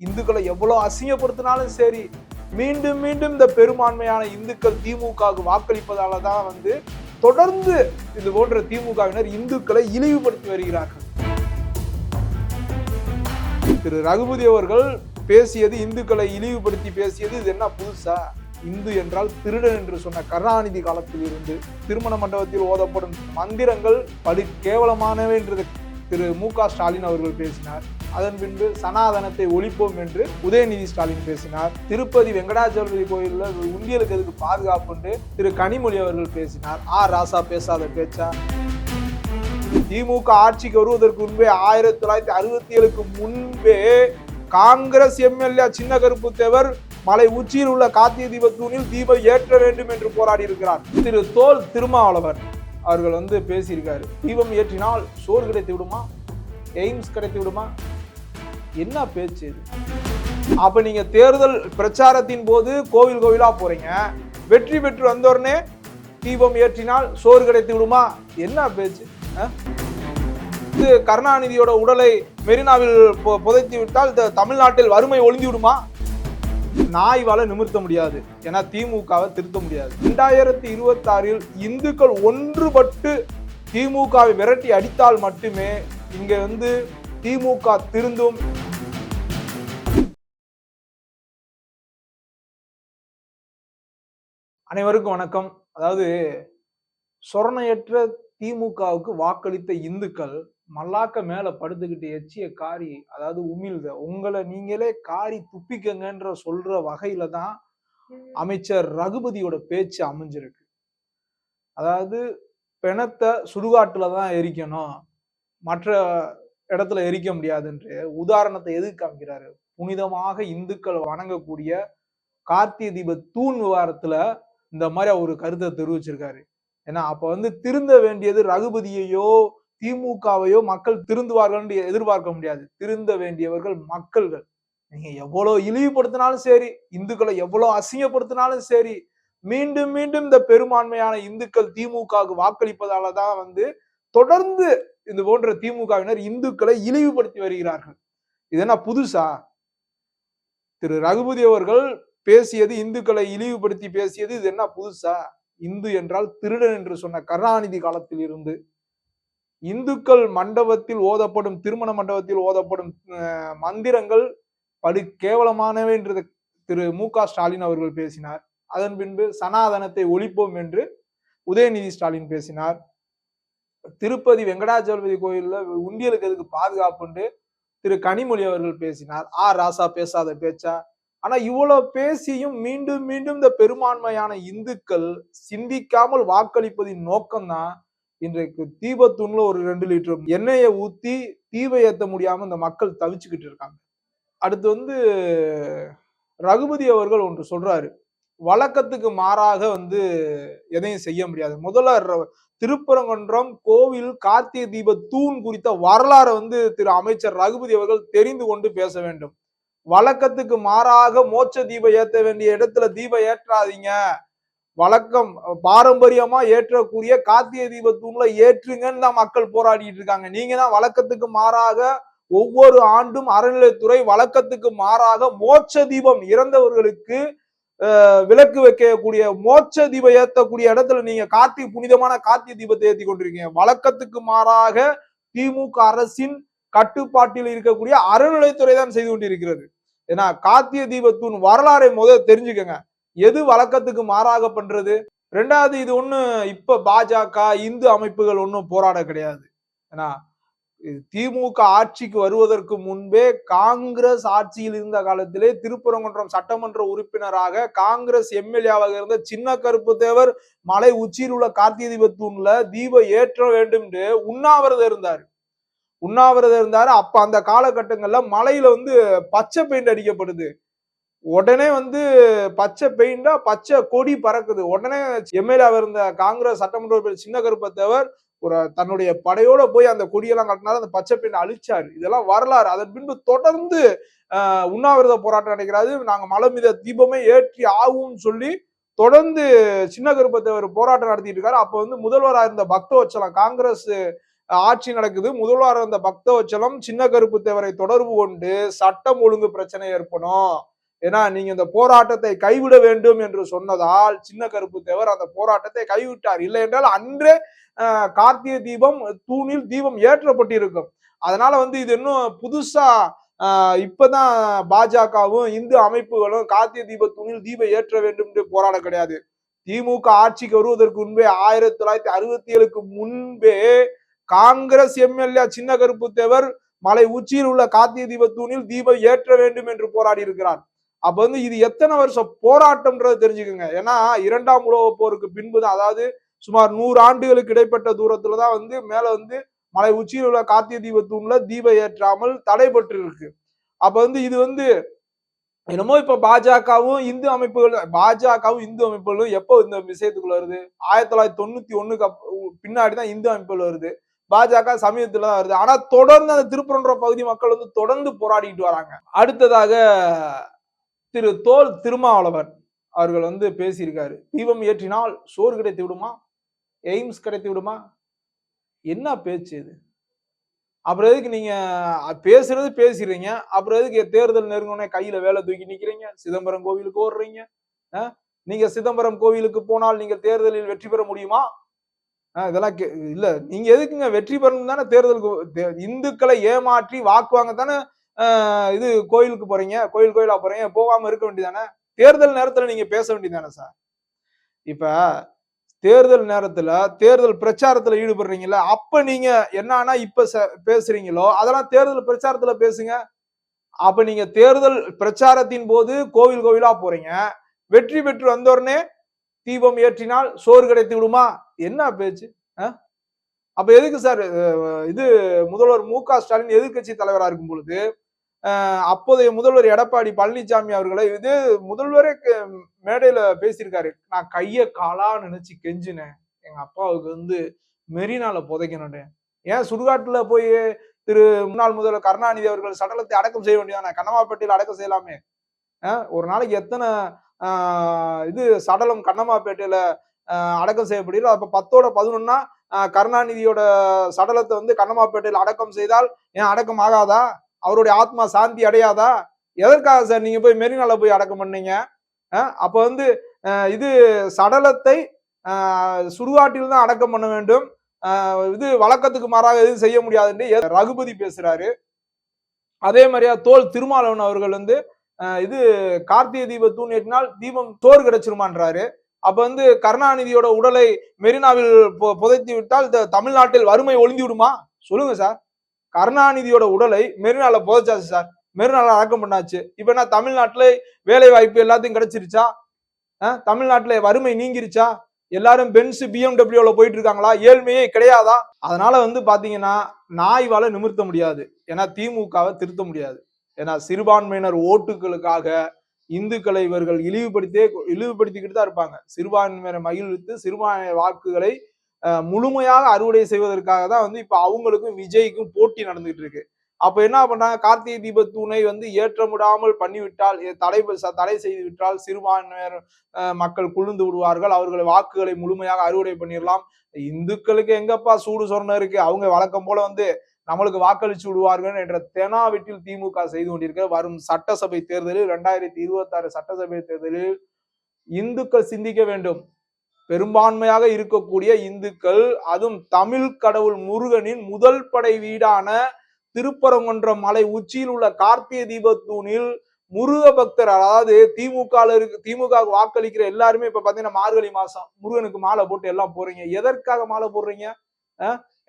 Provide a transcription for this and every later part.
இந்துக்களை எவ்வளோ அசிங்கப்படுத்தினாலும் சரி மீண்டும் மீண்டும் இந்த பெரும்பான்மையான இந்துக்கள் திமுகவுக்கு வாக்களிப்பதால தான் வந்து தொடர்ந்து இது போன்ற திமுகவினர் இந்துக்களை இழிவுபடுத்தி வருகிறார்கள். திரு ரகுபதி அவர்கள் பேசியது இந்துக்களை இழிவுபடுத்தி பேசியது இது என்ன புதுசா? இந்து என்றால் திருடன் என்று சொன்ன கருணாநிதி காலத்தில் இருந்து திருமண மண்டபத்தில் ஓதப்படும் மந்திரங்கள் படு கேவலமானவை என்று திரு மு க ஸ்டாலின் அவர்கள் பேசினார். அதன் பின்பு சனாதனத்தை ஒழிப்போம் என்று உதயநிதி ஸ்டாலின் பேசினார். திருப்பதி வெங்கடாச்சலபதி கோயிலில் உண்டியலுக்கு எதுக்கு பாதுகாப்பு என்று திரு கனிமொழி அவர்கள் பேசினார். ஆ ராசா பேசாத பேச்சா? திமுக ஆட்சிக்கு வருவதற்கு முன்பே ஆயிரத்தி தொள்ளாயிரத்தி அறுபத்தி ஏழுக்கு முன்பே காங்கிரஸ் எம்எல்ஏ சின்ன கருப்பு தேவர் மலை உச்சியில் உள்ள காத்திய தீப தூணில் தீபம் ஏற்ற வேண்டும் என்று போராடி இருக்கிறார். திரு தோல் திருமாவளவன் அவர்கள் வந்து பேசியிருக்காரு. தீபம் ஏற்றினால் சோறு கிடைத்து விடுமா? எய்ம்ஸ் கிடைத்து விடுமா? என்ன பேச்சு இது? அப்போ நீங்கள் தேர்தல் பிரச்சாரத்தின் போது கோவில் கோவிலாக போகிறீங்க வெற்றி பெற்று வந்தோடனே தீபம் ஏற்றினால் சோறு கிடைத்து விடுமா? என்ன பேச்சு? இது கருணாநிதியோட உடலை மெரினாவில் பொ- புதைத்து விட்டால் த- தமிழ்நாட்டில் வறுமை ஒளிந்து விடுமா? நாய்வால நிமிர்த்த முடியாது. ஏன்னா திமுகவை திருத்த முடியாது. ரெண்டாயிரத்தி இருபத்தாறில் இந்துக்கள் ஒன்றுபட்டு திமுகவை விரட்டி அடித்தால் மட்டுமே இங்கே வந்து திமுக திருந்தும் அனைவருக்கும் வணக்கம். அதாவது சொரணையற்ற திமுகவுக்கு வாக்களித்த இந்துக்கள் மல்லாக்க மேல படுத்துக்கிட்டு எச்சிய காரி அதாவது உமிழ்த உங்களை நீங்களே காரி துப்பிக்கங்கன்ற சொல்ற வகையில தான் அமைச்சர் ரகுபதியோட பேச்சு அமைஞ்சிருக்கு. அதாவது பிணத்தை சுடுகாட்டுல தான் எரிக்கணும். மற்ற இடத்துல எரிக்க முடியாதுன்று உதாரணத்தை எதுக்கு காமிக்கிறாரு? புனிதமாக இந்துக்கள் வணங்கக்கூடிய கார்த்திகை தீப தூண் விவகாரத்துல இந்த மாதிரி அவர் கருத்தை தெரிவிச்சிருக்காரு. ஏன்னா அப்ப வந்து திருந்த வேண்டியது ரகுபதியையோ திமுகவையோ மக்கள் திருந்துவார்கள் என்று எதிர்பார்க்க முடியாது. திருந்த வேண்டியவர்கள் மக்கள்கள். நீங்க எவ்வளவு இழிவுபடுத்தினாலும் சரி இந்துக்களை எவ்வளவு அசிங்கப்படுத்தினாலும் சரி மீண்டும் மீண்டும் இந்த பெரும்பான்மையான இந்துக்கள் திமுகவுக்கு வாக்களிப்பதால தான் வந்து தொடர்ந்து இது போன்ற திமுகவினர் இந்துக்களை இழிவுபடுத்தி வருகிறார்கள். இது என்ன புதுசா? திரு. ரகுபதி அவர்கள் பேசியது இந்துக்களை இழிவுபடுத்தி பேசியது இது என்ன புதுசா? இந்து என்றால் திருடன் என்று சொன்ன கருணாநிதி காலத்தில் இருந்து இந்துக்கள் மண்டபத்தில் ஓதப்படும் திருமண மண்டபத்தில் ஓதப்படும் மந்திரங்கள் படு கேவலமானவை என்று திரு மு க ஸ்டாலின் அவர்கள் பேசினார். அதன் பின்பு சனாதனத்தை ஒழிப்போம் என்று உதயநிதி ஸ்டாலின் பேசினார். திருப்பதி வெங்கடாச்சலபதி கோயில்ல உண்டியலுக்கு எதுக்கு பாதுகாப்புண்டு திரு கனிமொழி அவர்கள் பேசினார். ஆ ராசா பேசாத பேச்சா? ஆனா இவ்வளவு பேசியும் மீண்டும் மீண்டும் இந்த பெரும்பான்மையான இந்துக்கள் சிந்திக்காமல் வாக்களிப்பதின் நோக்கம்தான் இன்றைக்கு தீபத்தூண்ல ஒரு ரெண்டு லிட்டர் எண்ணெயை ஊத்தி தீபை ஏத்த முடியாம இந்த மக்கள் தவிச்சுக்கிட்டு இருக்காங்க. அடுத்து வந்து ரகுபதி அவர்கள் ஒன்று சொல்றாரு. வழக்கத்துக்கு மாறாக வந்து எதையும் செய்ய முடியாது. முதல்ல திருப்பரங்குன்றம் கோவில் கார்த்திகை தீப தூண் குறித்த வரலாறை வந்து திரு அமைச்சர் ரகுபதி அவர்கள் தெரிந்து கொண்டு பேச வேண்டும். வழக்கத்துக்கு மாறாக மோட்ச தீபம் ஏத்த வேண்டிய இடத்துல தீபம் ஏற்றாதீங்க. வழக்கம் பாரம்பரியமா ஏற்றக்கூடிய கார்த்திகை தீப தூண்ல ஏற்றுங்கன்னு தான் மக்கள் போராடிட்டு இருக்காங்க. நீங்க தான் வழக்கத்துக்கு மாறாக ஒவ்வொரு ஆண்டும் அறநிலைத்துறை வழக்கத்துக்கு மாறாக மோட்ச தீபம் இறந்தவர்களுக்கு அஹ், விளக்கு வைக்கக்கூடிய மோட்ச தீபம் ஏத்தக்கூடிய இடத்துல நீங்க கார்த்தி புனிதமான கார்த்திகை தீபத்தை ஏத்தி கொண்டிருக்கீங்க. வழக்கத்துக்கு மாறாக திமுக அரசின் கட்டுப்பாட்டில் இருக்கக்கூடிய அறநிலைத்துறை தான் செய்து கொண்டிருக்கிறது. ஏன்னா காத்திய தீபத்தூன் வரலாறை முதல் தெரிஞ்சுக்கங்க. எது வழக்கத்துக்கு மாறாக பண்றது? ரெண்டாவது இது ஒண்ணு இப்ப பாஜக இந்து அமைப்புகள் ஒன்றும் போராட கிடையாது. ஏன்னா திமுக ஆட்சிக்கு வருவதற்கு முன்பே காங்கிரஸ் ஆட்சியில் இருந்த காலத்திலே திருப்பரங்குன்றம் சட்டமன்ற உறுப்பினராக காங்கிரஸ் எம்எல்ஏவாக இருந்த சின்ன கருப்பு தேவர் மலை உச்சியில் உள்ள கார்த்திகை தீபத்தூண்ல தீபம் ஏற்ற வேண்டும் என்று உண்ணாவிரதம் இருந்தார். உண்ணாவிரதம் இருந்தாரு. அப்ப அந்த காலகட்டங்கள்ல மலையில வந்து பச்சை பெயிண்ட் அடிக்கப்படுது. உடனே வந்து பச்சை பெயிண்டா பச்சை கொடி பறக்குது. உடனே எம்எல்ஏ இருந்த காங்கிரஸ் சட்டமன்ற உறுப்பினர் சின்ன கருப்பத்தவர் ஒரு தன்னுடைய படையோட போய் அந்த கொடியெல்லாம் கட்டினாரு. அந்த பச்சை பெயிண்ட் அழிச்சாரு. இதெல்லாம் வரலாறு. அதன் பின்பு தொடர்ந்து உண்ணாவிரத போராட்டம் நடக்கிறாரு நாங்க மலை மீத தீபமே ஏற்றி ஆகும்னு சொல்லி தொடர்ந்து சின்ன கருப்பத்தவர் போராட்டம் நடத்திட்டு இருக்காரு. அப்ப வந்து முதல்வராக இருந்த பக்தவச்சலம் காங்கிரஸ் ஆட்சி நடக்குது. முதல்வர் அந்த பக்தவச்சலம் சின்ன கருப்பு தேவரை தொடர்பு கொண்டு சட்டம் ஒழுங்கு பிரச்சனை ஏற்படும். ஏன்னா நீங்க இந்த போராட்டத்தை கைவிட வேண்டும் என்று சொன்னதால் சின்ன கருப்பு தேவர் அந்த போராட்டத்தை கைவிட்டார். இல்லை என்றால் அன்றே கார்த்திகை தீபம் தூணில் தீபம் ஏற்றப்பட்டிருக்கும். அதனால வந்து இது இன்னும் புதுசா ஆஹ் இப்பதான் பாஜகவும் இந்து அமைப்புகளும் கார்த்திகை தீப தூணில் தீபம் ஏற்ற வேண்டும் என்று போராட கிடையாது. திமுக ஆட்சிக்கு வருவதற்கு முன்பே ஆயிரத்தி தொள்ளாயிரத்தி அறுபத்தி ஏழுக்கு முன்பே காங்கிரஸ் எம்எல்ஏ சின்ன கருப்பு தேவர் மலை உச்சியில் உள்ள காத்திய தீப தீபம் ஏற்ற வேண்டும் என்று போராடி இருக்கிறார். அப்ப வந்து இது எத்தனை வருஷம் போராட்டம்ன்றது தெரிஞ்சுக்கோங்க. ஏன்னா இரண்டாம் உலக போருக்கு பின்புதான் அதாவது சுமார் நூறு ஆண்டுகளுக்கு இடைப்பட்ட தூரத்துல தான் வந்து மேல வந்து மலை உச்சியில் உள்ள காத்திய தீப தீபம் ஏற்றாமல் தடைபட்டு இருக்கு அப்ப வந்து இது வந்து என்னமோ இப்ப பாஜகவும் இந்து அமைப்புகள் பாஜகவும் இந்து அமைப்புகளும் எப்போ இந்த விஷயத்துக்குள்ள வருது? ஆயிரத்தி தொள்ளாயிரத்தி தொண்ணூத்தி ஒண்ணுக்கு பின்னாடி தான் இந்து அமைப்புகள் வருது. பாஜக சமயத்துல தான் வருது. ஆனா தொடர்ந்து அந்த திருப்பரன்ற பகுதி மக்கள் வந்து தொடர்ந்து போராடிட்டு வராங்க. அடுத்ததாக திரு தோல் திருமாவளவன் அவர்கள் வந்து பேசியிருக்காரு. தீபம் ஏற்றினால் சோறு கிடைத்து விடுமா? எய்ம்ஸ் கிடைத்து விடுமா? என்ன பேச்சு இது? அப்புறம் எதுக்கு நீங்க பேசுறது பேசுறீங்க அப்புறம் எதுக்கு தேர்தல் நெருங்கினே கையில வேலை தூக்கி நிக்கிறீங்க? சிதம்பரம் கோவிலுக்கு ஓடுறீங்க? நீங்க சிதம்பரம் கோவிலுக்கு போனால் நீங்க தேர்தலில் வெற்றி பெற முடியுமா? இதெல்லாம் கே- இல்ல நீங்க எதுக்குங்க வெற்றி பெறணும் தானே தேர்தலுக்கு இந்துக்களை ஏமாற்றி வாக்கு வாங்க தானே இது கோயிலுக்கு போறீங்க கோயில் கோயிலா போறீங்க போகாம இருக்க வேண்டியதானே? தேர்தல் நேரத்துல நீங்க பேச வேண்டியதானே சார்? இப்ப தேர்தல் நேரத்துல தேர்தல் பிரச்சாரத்துல ஈடுபடுறீங்கல்ல அப்ப நீங்க என்னன்னா இப்ப ச- பேசுறீங்களோ அதெல்லாம் தேர்தல் பிரச்சாரத்துல பேசுங்க. அப்ப நீங்க தேர்தல் பிரச்சாரத்தின் போது கோவில் கோவிலா போறீங்க வெற்றி பெற்று வந்தோடனே தீபம் ஏற்றினால் சோறு கிடைத்து விடுமா? என்ன பேச்சு அப்ப எதுக்கு சார் இது முதல்வர் மு க ஸ்டாலின் எதிர்க்கட்சி தலைவரா இருக்கும் பொழுது அப்போதைய முதல்வர் எடப்பாடி பழனிசாமி அவர்களை இது முதல்வரே மேடையில பேசியிருக்காரு. நான் கைய காலா நினைச்சு கெஞ்சினேன். எங்க அப்பாவுக்கு வந்து மெரினால புதைக்கணும்னு. ஏன் சுடுகாட்டுல போய் திரு முன்னாள் முதல்வர் கருணாநிதி அவர்கள் சடலத்தை அடக்கம் செய்ய வேண்டியதான கண்ணமாப்பேட்டையில் அடக்கம் செய்யலாமே? ஒரு நாளைக்கு எத்தனை இது சடலம் கண்ணமாப்பேட்டையில அடக்கம் செய்யப்படுகிறது. அப்போ பத்தோட பதினொன்னா கருணாநிதியோட சடலத்தை வந்து கண்ணமாப்பேட்டையில் அடக்கம் செய்தால் ஏன் அடக்கம் ஆகாதா? அவருடைய ஆத்மா சாந்தி அடையாதா? எதற்காக சார் நீங்க போய் மெரினால போய் அடக்கம் பண்ணீங்க? அப்போ வந்து இது சடலத்தை சுடுகாட்டில் தான் அடக்கம் பண்ண வேண்டும். இது வழக்கத்துக்கு மாறாக எதுவும் செய்ய முடியாதுன்னு ரகுபதி பேசுறாரு. அதே மாதிரியா தோல் திருமாவளவன் அவர்கள் வந்து இது கார்த்திகை தீப தூண் ஏற்றினால் தீபம் சோறு கிடைச்சிருமான்றாரு. அப்ப வந்து கருணாநிதியோட உடலை மெரினாவில் புதைத்து விட்டால் இந்த தமிழ்நாட்டில் வறுமை ஒளிந்து விடுமா? சொல்லுங்க சார். கருணாநிதியோட உடலை மெரினால புதைச்சாச்சு சார். மெரினால அடக்கம் பண்ணாச்சு. இப்ப என்ன தமிழ்நாட்டுல வேலை வாய்ப்பு எல்லாத்தையும் கிடைச்சிருச்சா? தமிழ்நாட்டுல வறுமை நீங்கிருச்சா? எல்லாரும் பென்ஸ் பிஎம்டபிள்யூல போயிட்டு இருக்காங்களா ஏழ்மையே கிடையாதா? அதனால வந்து பாத்தீங்கன்னா நாய்வால நிமிர்த்த முடியாது. ஏன்னா திமுகவை திருத்த முடியாது. ஏன்னா சிறுபான்மையினர் ஓட்டுகளுக்காக இந்துக்களை இவர்கள் இழிவுபடுத்தே இழிவுபடுத்திக்கிட்டு தான் இருப்பாங்க. சிறுபான்மையினரை மகிழ்வித்து சிறுபான்மை வாக்குகளை முழுமையாக அறுவடை செய்வதற்காக தான் வந்து இப்போ அவங்களுக்கும் விஜய்க்கும் போட்டி நடந்துகிட்டு இருக்கு. அப்ப என்ன பண்றாங்க? கார்த்திகை தீப தூணை வந்து ஏற்றமிடாமல் பண்ணிவிட்டால் தடை தடை செய்து விட்டால் சிறுபான்மையினர் மக்கள் குழுந்து விடுவார்கள். அவர்களை வாக்குகளை முழுமையாக அறுவடை பண்ணிடலாம் இந்துக்களுக்கு எங்கப்பா சூடு சொன்ன இருக்கு? அவங்க வழக்கம் போல வந்து நம்மளுக்கு வாக்களிச்சு விடுவார்கள் என்ற தெனாவெட்டில் திமுக செய்து கொண்டிருக்க வரும் சட்டசபை தேர்தலில் இரண்டாயிரத்தி இருபத்தி ஆறு சட்டசபை தேர்தலில் இந்துக்கள் சிந்திக்க வேண்டும். பெரும்பான்மையாக இருக்கக்கூடிய இந்துக்கள் அதுவும் தமிழ் கடவுள் முருகனின் முதல் படை வீடான திருப்பரங்குன்றம் மலை உச்சியில் உள்ள கார்த்திகை தீபத்தூணில் முருக பக்தர் அதாவது திமுக இருக்கு திமுக வாக்களிக்கிற எல்லாருமே இப்ப பாத்தீங்கன்னா மார்கழி மாசம் முருகனுக்கு மாலை போட்டு எல்லாம் போறீங்க எதற்காக மாலை போடுறீங்க?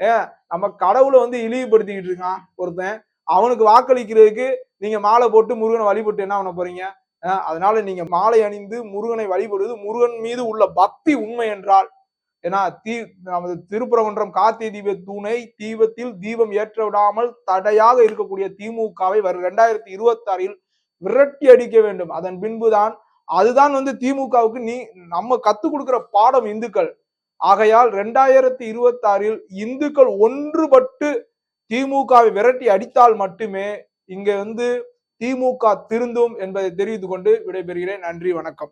ஏ நம்ம கடவுளை வந்து இழிவுபடுத்திக்கிட்டு இருக்கான் ஒருத்தன். அவனுக்கு வாக்களிக்கிறதுக்கு நீங்க மாலை போட்டு முருகனை வழிபட்டு என்ன பண்ண போறீங்க? அதனால நீங்க மாலை அணிந்து முருகனை வழிபடுவது முருகன் மீது உள்ள பக்தி உண்மை என்றால். ஏன்னா தீ நமது திருப்பரங்குன்றம் கார்த்தி தீப தூணை தீபத்தில் தீபம் ஏற்ற விடாமல் தடையாக இருக்கக்கூடிய திமுகவை வரும் ரெண்டாயிரத்தி இருபத்தி ஆறில் விரட்டி அடிக்க வேண்டும். அதன் பின்புதான் அதுதான் வந்து திமுகவுக்கு நீ நம்ம கத்துக் கொடுக்கிற பாடம் இந்துக்கள். ஆகையால் ரெண்டாயிரத்தி இருபத்தி ஆறில் இந்துக்கள் ஒன்றுபட்டு திமுகவை விரட்டி அடித்தால் மட்டுமே இங்க வந்து திமுக திருந்தும் என்பதை தெரிவித்துக் கொண்டு விடைபெறுகிறேன். நன்றி வணக்கம்.